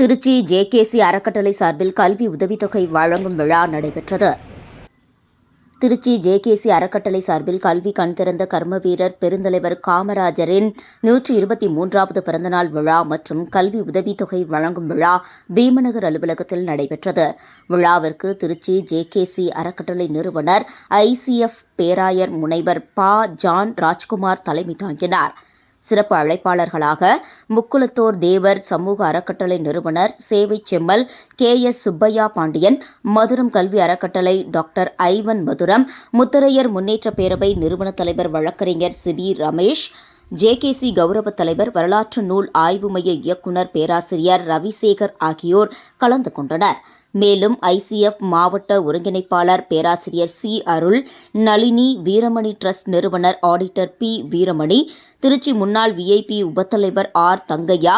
திருச்சி ஜேகேசி அறக்கட்டளை சார்பில் கல்வி உதவித்தொகை வழங்கும் விழா நடைபெற்றது. திருச்சி ஜேகேசி அறக்கட்டளை சார்பில் கல்வி கண் திறந்த கர்ம வீரர் பெருந்தலைவர் காமராஜரின் நூற்றி இருபத்தி மூன்றாவது பிறந்தநாள் விழா மற்றும் கல்வி உதவித்தொகை வழங்கும் விழா பீமநகர் அலுவலகத்தில் நடைபெற்றது. விழாவிற்கு திருச்சி ஜேகேசி அறக்கட்டளை நிறுவனர் ஐசிஎஃப் பேராயர் முனைவர் பா. ஜான் ராஜ்குமார் தலைமை தாங்கினார். சிறப்பு அழைப்பாளர்களாக முக்குளத்தோர் தேவர் சமூக அறக்கட்டளை நிறுவனர் சேவை செம்மல் கே எஸ் சுப்பையா பாண்டியன் மதுரம் கல்வி அறக்கட்டளை டாக்டர் ஐவன் மதுரம் முத்தரையர் முன்னேற்ற பேரவை நிறுவன தலைவர் வழக்கறிஞர் சிபி ரமேஷ் ஜேகேசி கௌரவ தலைவர் வரலாற்று நூல் ஆய்வு மைய இயக்குனர் பேராசிரியர் ரவிசேகர் ஆகியோர் கலந்து கொண்டனர். மேலும் ஐசிஎஃப் மாவட்ட ஒருங்கிணைப்பாளர் பேராசிரியர் சி அருள் நளினி வீரமணி ட்ரஸ்ட் நிறுவனர் ஆடிட்டர் பி வீரமணி திருச்சி முன்னாள் விஐபி உபத்தலைவர் ஆர் தங்கையா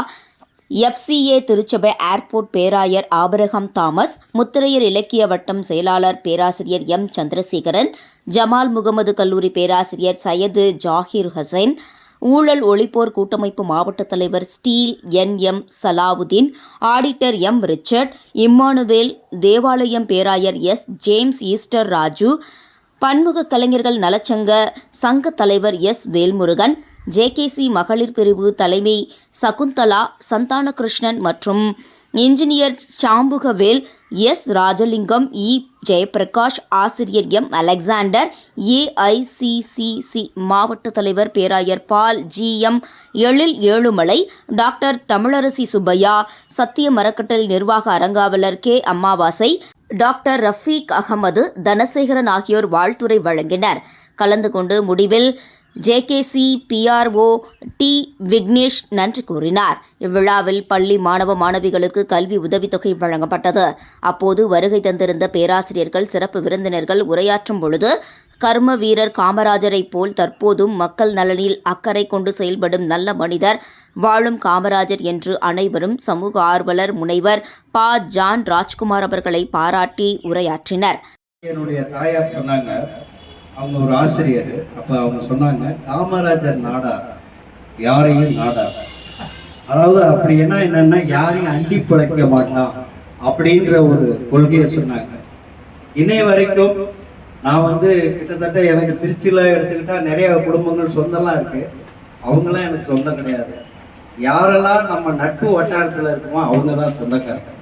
எஃப்சிஏ திருச்சபை ஏர்போர்ட் பேராயர் ஆபரகம் தாமஸ் முத்திரையர் இலக்கிய வட்டம் செயலாளர் பேராசிரியர் எம் சந்திரசேகரன் ஜமால் முகமது கல்லூரி பேராசிரியர் சையது ஜாகிர் ஹசைன் ஊழல் ஒழிப்போர் கூட்டமைப்பு மாவட்ட தலைவர் steel N. M. Salahuddin auditor M. Richard Emmanuel தேவாலயம் பேராயர் எஸ். ஜேம்ஸ் ஈஸ்டர் ராஜு பன்முக கலைஞர்கள் நலச்சங்க சங்க தலைவர் எஸ். வேல்முருகன் ஜேகேசி மகளிர் பிரிவு தலைமை சகுந்தலா சந்தானகிருஷ்ணன் மற்றும் engineer Sambukavel S. Rajalingam E. Jayaprakash ஆசிரியர் எம். அலெக்சாண்டர் ஏஐசிசிசி மாவட்ட தலைவர் பேராயர் Paul G M. Ezhil Ezhumalai doctor Tamilarasi Subbaiah சத்திய மரக்கட்டளை நிர்வாக அரங்காவலர் கே. அம்மாவாசை டாக்டர் ரஃபீக் அகமது தனசேகரன் ஆகியோர் வாழ்த்துரை வழங்கினர். கலந்து கொண்டு முடிவில் ஜேகேசி பிஆர்ஓ டி விக்னேஷ் நன்றி கூறினார். இவ்விழாவில் பள்ளி மாணவ மாணவிகளுக்கு கல்வி உதவித்தொகை வழங்கப்பட்டது. அப்போது வருகை தந்திருந்த பேராசிரியர்கள் சிறப்பு விருந்தினர்கள் உரையாற்றும் பொழுது கர்ம வீரர் காமராஜரைப் போல் தற்போதும் மக்கள் நலனில் அக்கறை கொண்டு செயல்படும் நல்ல மனிதர் வாழும் காமராஜர் என்று அனைவரும் சமூக ஆர்வலர் முனைவர் பா. ஜான் ராஜ்குமார் அவர்களை பாராட்டி உரையாற்றினர். என்னுடைய தாயார் சொன்னாங்க அவங்க ஒரு ஆசிரியர். அப்போ அவங்க சொன்னாங்க காமராஜர் நாடார் யாரையும் நாடார். அதாவது அப்படி என்ன என்னன்னா யாரையும் அண்டி பிழைக்க மாட்டான் அப்படின்ற ஒரு கொள்கையை சொன்னாங்க. இன்னை வரைக்கும் நான் வந்து கிட்டத்தட்ட எனக்கு திருச்சியில் எடுத்துக்கிட்டா நிறைய குடும்பங்கள் சொந்தம்லாம் இருக்கு. அவங்களாம் எனக்கு சொந்தம் கிடையாது. யாரெல்லாம் நம்ம நட்பு வட்டாரத்தில் இருக்குமோ அவங்க தான் சொந்தக்காரங்க